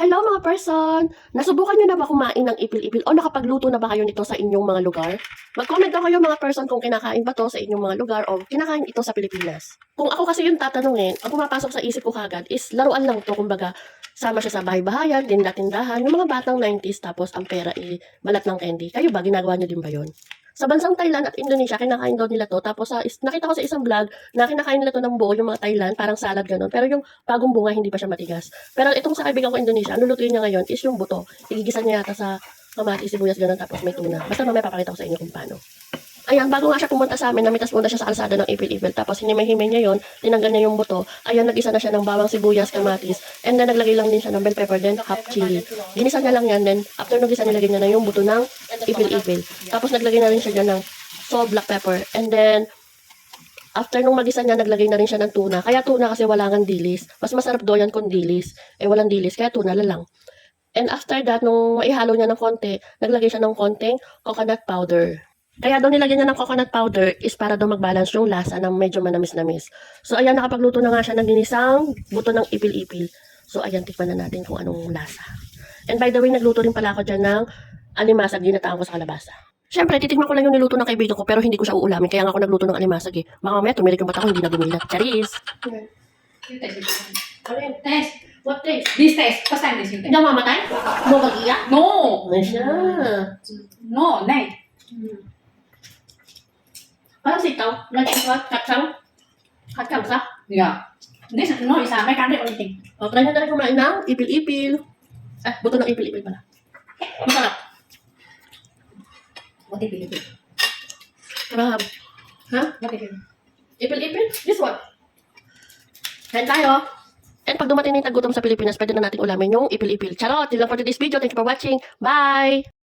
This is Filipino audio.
Hello mga person! Nasubukan nyo na ba kumain ng ipil-ipil o nakapagluto na ba kayo nito sa inyong mga lugar? Mag-comment daw kayo mga person kung kinakain ba to sa inyong mga lugar o kinakain ito sa Pilipinas. Kung ako kasi yung tatanungin, ang pumapasok sa isip ko kagad is laruan lang to, kumbaga sama siya sa bahay-bahayan, tinda-tindahan, yung mga batang 90s tapos ang pera i balat ng candy. Kayo ba, ginagawa nyo din ba yun? Sa bansang Thailand at Indonesia, kinakain daw nila to. Tapos sa, nakita ko sa isang vlog na kinakain nila to ng buo, yung mga Thailand, parang salad ganun. Pero yung bagong bunga, hindi pa siya matigas. Pero itong sa kaibigan ko Indonesia, ang lulutuin niya ngayon is yung buto. Igigisan niya yata sa kamatis, sibuyas, ganun, tapos may tuna. Basta mamaya papakita ko sa inyo kung paano. Ayan, bago nga siya pumunta sa amin, namitas muna siya sa kalsada ng ipil-ipil. Tapos hinimay-himay niya yon, tinanggal niya yung buto. Ayan, nag-isa na siya ng bawang sibuyas, kamatis. And then naglagay lang din siya ng bell pepper, then half chili. Ginisa niya lang yan, then after nagisa, nilagay niya na yung buto ng ipil-ipil. Tapos naglagay na rin siya dyan ng salt, black pepper. And then, after nung magisa niya, naglagay na rin siya ng tuna. Kaya tuna kasi wala ngang dilis. Mas masarap daw yan kung dilis. Eh, walang dilis, kaya tuna na lang. And after that, nung maihalo niya ng konti, naglagay siya ng konting coconut powder. Kaya daw nilagyan niya ng coconut powder is para daw mag-balance yung lasa ng medyo manamis-namis. So, ayan, nakapagluto na nga siya ng ginisang buto ng ipil-ipil. So, ayan, tikman na natin kung anong lasa. And by the way, nagluto rin pala ako dyan ng alimasag, ginataan ko sa kalabasa. Siyempre, titikman ko lang yung niluto ng kaibigan ko pero hindi ko siya uulamin. Kaya nga ako nagluto ng alimasag eh. Baka mamaya tumirik yung mata ko, hindi na gumilat. Charis! Alin? Taste. What taste? This taste. First time this you Hindi taste. ako mamatay? Mo bagiya? No. Ano siya? No, nay. Parang sitaw. Nag-ikot, katsang. Katsang sa. Yeah. This no is a my country only thing. O, try na rin kumain ng ipil-ipil. Ah, buto ng ipil-ipil pala. Masarap. If you Sarap. Ha? You Ipil-ipil? This one. Kain tayo. And pag dumating na yung tagutom sa Pilipinas, pwede na natin ulamin yung ipil-ipil. Charot! Yun lang for today's video. Thank you for watching. Bye!